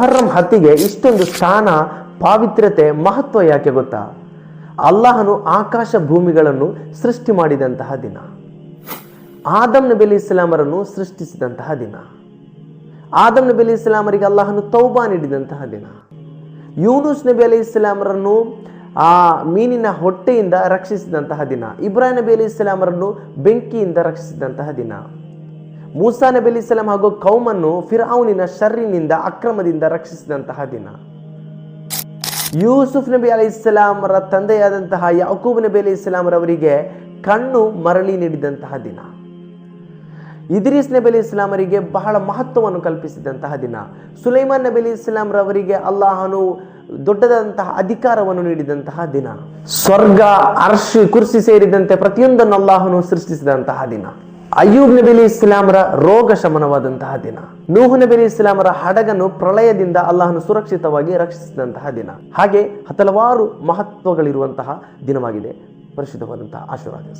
ಮೊಹರ್ರಂ ಹತ್ತಿಗೆ ಇಷ್ಟೊಂದು ಸ್ಥಾನ, ಪಾವಿತ್ರ್ಯತೆ, ಮಹತ್ವ ಯಾಕೆ ಗೊತ್ತಾ? ಅಲ್ಲಾಹನು ಆಕಾಶ ಭೂಮಿಗಳನ್ನು ಸೃಷ್ಟಿ ಮಾಡಿದಂತಹ ದಿನ. ಆದಮ್ ನಬಿ ಇಸ್ಲಾಮರನ್ನು ಸೃಷ್ಟಿಸಿದಂತಹ ದಿನ. ಆದಮ್ ನಬಿ ಅಲಿ ಇಸ್ಲಾಮರಿಗೆ ಅಲ್ಲಾಹನು ತೌಬಾ ನೀಡಿದಂತಹ ದಿನ. ಯೂನುಸ್ ನಬಿ ಅಲಿ ಇಸ್ಲಾಮರನ್ನು ಆ ಮೀನಿನ ಹೊಟ್ಟೆಯಿಂದ ರಕ್ಷಿಸಿದಂತಹ ದಿನ. ಇಬ್ರಾಹಿಂ ನಬಿ ಅಲಿ ಇಸ್ಲಾಮರನ್ನು ಬೆಂಕಿಯಿಂದ ರಕ್ಷಿಸಿದಂತಹ ದಿನ. ಮೂಸಾ ನಬಿ ಅಲಿ ಇಸ್ಲಾಂ ಹಾಗೂ ಕೌಮನ್ನು ಫಿರಾವುನಿನ ಶರ್ರಿನಿಂದ ಅಕ್ರಮದಿಂದ ರಕ್ಷಿಸಿದಂತಹ ದಿನ. ಯೂಸುಫ್ ನಬಿ ಅಲಿ ಇಸ್ಲಾಮರ ತಂದೆಯಾದಂತಹ ಯಾಕೂಬ್ ನಬಿ ಅಲಿ ಇಸ್ಲಾಮರವರಿಗೆ ಕಣ್ಣು ಮರಳಿ ನೀಡಿದಂತಹ ದಿನ. ಇದ್ರೀಸ್ ನಬಿ ಅಲಿ ಇಸ್ಲಾಮರಿಗೆ ಬಹಳ ಮಹತ್ವವನ್ನು ಕಲ್ಪಿಸಿದಂತಹ ದಿನ. ಸುಲೈಮಾನ್ ನಬಿ ಅಲಿ ಇಸ್ಲಾಂರವರಿಗೆ ಅಲ್ಲಾಹನು ದೊಡ್ಡದಾದಂತಹ ಅಧಿಕಾರವನ್ನು ನೀಡಿದಂತಹ ದಿನ. ಸ್ವರ್ಗ, ಅರ್ಶಿ, ಕುರ್ಸಿ ಸೇರಿದಂತೆ ಪ್ರತಿಯೊಂದನ್ನು ಅಲ್ಲಾಹನು ಸೃಷ್ಟಿಸಿದಂತಹ ದಿನ. ಅಯ್ಯೂಬ್ ನಬಿ ಅಲಿ ಇಸ್ಲಾಮರ ರೋಗ ಶಮನವಾದಂತಹ ದಿನ. ನೂಹು ನಬಿ ಅಲಿ ಇಸ್ಲಾಮರ ಹಡಗನ್ನು ಪ್ರಳಯದಿಂದ ಅಲ್ಲಾಹನು ಸುರಕ್ಷಿತವಾಗಿ ರಕ್ಷಿಸಿದಂತಹ ದಿನ. ಹಾಗೆ ಹಲವಾರು ಮಹತ್ವಗಳಿರುವಂತಹ ದಿನವಾಗಿದೆ. ಪರಿಶುದ್ಧವಾದಂತಹ ಆಶೀರ್ವಾದ.